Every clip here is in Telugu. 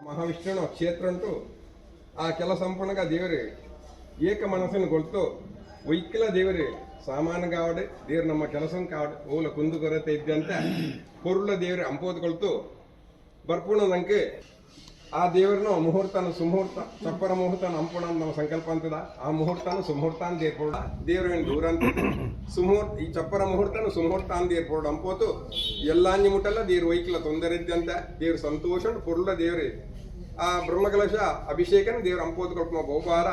ಮಹಾವಿಷ್ಣುವಿನ ಕ್ಷೇತ್ರ ಉಂಟು ಆ ಕೆಲ ಸಂಪೂರ್ಣಗ ದೇವರು, ಏಕ ಮನಸ್ಸನ್ನು ಕೊಡ್ತು ಒಯ್ಕಿಲ ದೇವರು, ಸಾಮಾನ್ಯ ಕಾವಡೆ ದೇವ್ರು ನಮ್ಮ ಕೆಲಸ ಕಾವಡೆ, ಓಲ ಕುಂದು ಕೊರತೆ ಇದ್ದಂತ ಕೊರುಳ ದೇವರು ಅಂಪೋದ್ಕೊಳ್ತು ಬರ್ಪೂರ್ಣ ನಂಕೆ ಆ ದೇವರನ್ನು ಮುಹೂರ್ತನ, ಸುಮುಹೂರ್ತ, ಚಪ್ಪರ ಮುಹೂರ್ತನ ಅಂಪಣ ನಮ್ಮ ಸಂಕಲ್ಪ ಅಂತದ. ಆ ಮುಹೂರ್ತನ, ಸುಮುಹೂರ್ತ ಅಂತ ಏರ್ಪೋಡ ಏನು ದೂರ ಅಂತ ಸುಮುಹೂರ್ತ, ಈ ಚಪ್ಪರ ಮುಹೂರ್ತನ, ಸುಮುಹೂರ್ತ ಅಂತ ಏರ್ಪೋಡ ಅಂಪೋತು ಎಲ್ಲಾಂಜಿ ಮುಟ್ಟಲ್ಲ ದೇವ್ರ ವೈಕ್ಲ ತೊಂದರೆ ಇದ್ದಂತ ದೇವ್ರ ಸಂತೋಷ ಪುರ್ಲ ದೇವ್ರಿ ಆ ಬ್ರಹ್ಮಕಲಶ ಅಭಿಷೇಕನ ದೇವ್ರ ಅಂಪೋದು ಕೊಟ್ಟು ಬಹುಪಾರ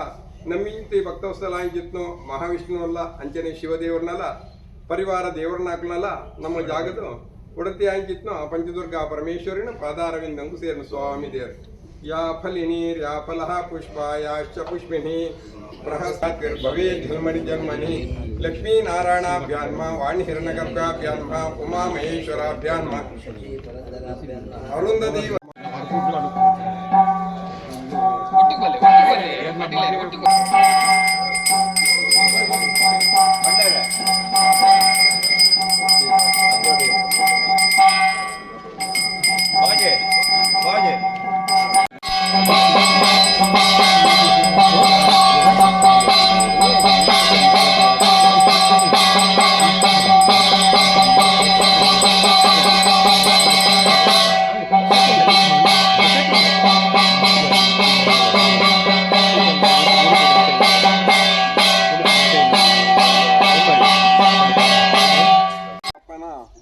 ನಮ್ಮಿಂತಿ ಭಕ್ತವಸ್ಥಲಾಂಚಿತ್ನು ಮಹಾವಿಷ್ಣುವಲ್ಲ ಅಂಚನೆ ಶಿವದೇವ್ರನ್ನಲ್ಲ, ಪರಿವಾರ ದೇವ್ರನ್ನಾಕ್ಲಲ್ಲ ನಮ್ಮ ಜಾಗದ ಉಡತಿ ಅಂಚಿತ್ನು ಆ ಪಂಚದುರ್ಗ ಪರಮೇಶ್ವರಿನ ಪಾದಾರವಿಂದಂಗು ಸೇರಿನ ಸ್ವಾಮಿ ದೇವ್ರು ಯಾ ಫಲಿನೀರ್ ಯಾ ಫಲಃ ಪುಷ್ಪ ಯಾಶ್ಚ ಪುಷ್ಪಿಣಿ ಬೃಹಸ್ಪತಿರ್ಭವೇ ಧರ್ಮಣಿ ಜನ್ಮನಿ ಲಕ್ಷ್ಮೀನಾರಾಯಣಾಭ್ಯಾನ್ಮ ವಾಣಿ ಹಿರಣ್ಯಗರ್ಭಾಭ್ಯಾನ್ಮ ಉಮಾ ಮಹೇಶ್ವರಾಭ್ಯಾನ್ಮ ಅರುಂಧತಿ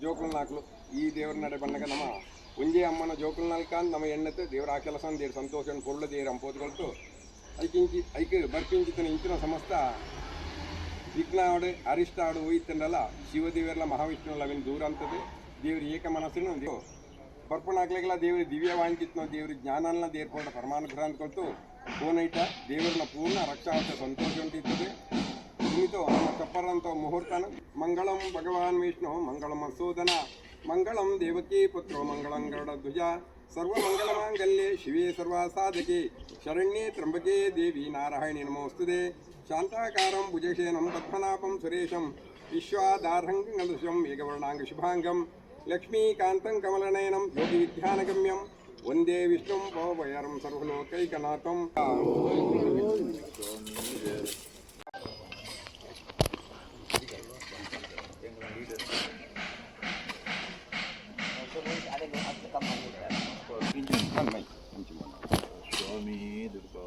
ಜೋಕುಲ್ ನಾಲ್ಕು ಈ ದೇವ್ರ ನಡೆ ಬಂದಾಗ ನಮ್ಮ ಒಂಜೇ ಅಮ್ಮನ ಜೋಕುಲ್ ನಾಲ್ಕಾನ್ ನಮ್ಮ ಎಣ್ಣತೆ ದೇವ್ರ ಆ ಕೆಲಸ ದೇವ್ರ ಸಂತೋಷ ಪೊರ್ಲ ದೇವ್ರ ಅಂಪೋದ್ಕೊಳ್ತು ಐಕಿಂಚಿ ಐಕ್ ಬರ್ಪಿಂಚಿತನ ಇಂಚಿನ ಸಮಸ್ತ ವಿಘ್ನಾವಡೆ ಅರಿಷ್ಟ ಆಡು ಹೋಯ್ತಂಡಲ್ಲ ಶಿವದೇವರೆಲ್ಲ ಮಹಾವಿಷ್ಣುವಲ್ಲ ಅವಿನ ದೂರ ಅಂತದೆ ದೇವ್ರ ಏಕ ಮನಸ್ಸಿನ ದೇವ್ ಬರ್ಪಣಾಗ್ಲಿಗೆಲ್ಲ ದೇವ್ರ ದಿವ್ಯ ವಾಂಚಿತ್ನ ದೇವ್ರ ಜ್ಞಾನನ ದೇರ್ಕೊಂಡ ಪರಮಾನುಗ್ರಹ ಅಂದ್ಕೊಳ್ತು ಪೂನೈಟ ದೇವರನ್ನ ಪೂರ್ಣ ರಕ್ಷಾವತ್ತ ಸಂತೋಷ ಉಂಟಿರ್ತದೆ ధ్వనితో చప్పరంతో ముహూర్తం మంగళం భగవాన్ విష్ణు మంగళం మంగళమసూదన మంగళం దేవకీ పుత్రో మంగళం గరుడధ్వజ సర్వమంగళమాంగల్యే శివే సర్వాసాధకే శరణ్యే త్రంబకే దేవి నారాయణి నమోస్తుదే శాంతాకారం భుజశేనం పద్మనాభం సురేషం విశ్వాదార్హంగదృశం మేఘవర్ణాంగ శుభాంగం లక్ష్మీకాంతం కమలనయనం యోగి విధ్యానగమ్యం వందే విష్ణుం భవభయరం సర్వలోకైకనాథం সন্তান নাই আমি জীবনে স্বামী দুর্গা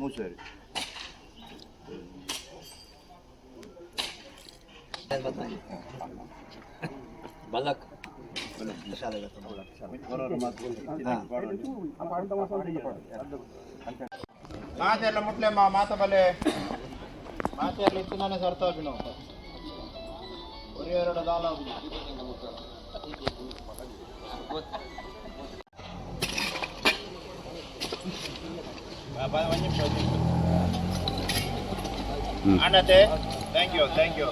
মশারি বালক ಮಾತೆಲ್ಲ ಮುಟ್ಲೆಮ್ಮ ಮಾತ ಬಲೆ ಮಾತೆಲ್ಲ ಇತ್ತಿನಾನೆ ಸರ್ತ ಅಭಿನವ ಒರೇ ಎರಡು ದಾಲ ಅಭಿನವ అన్నతే థ్యాంక్ యూ థ్యాంక్ యూ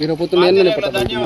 మీరు పొద్దున్న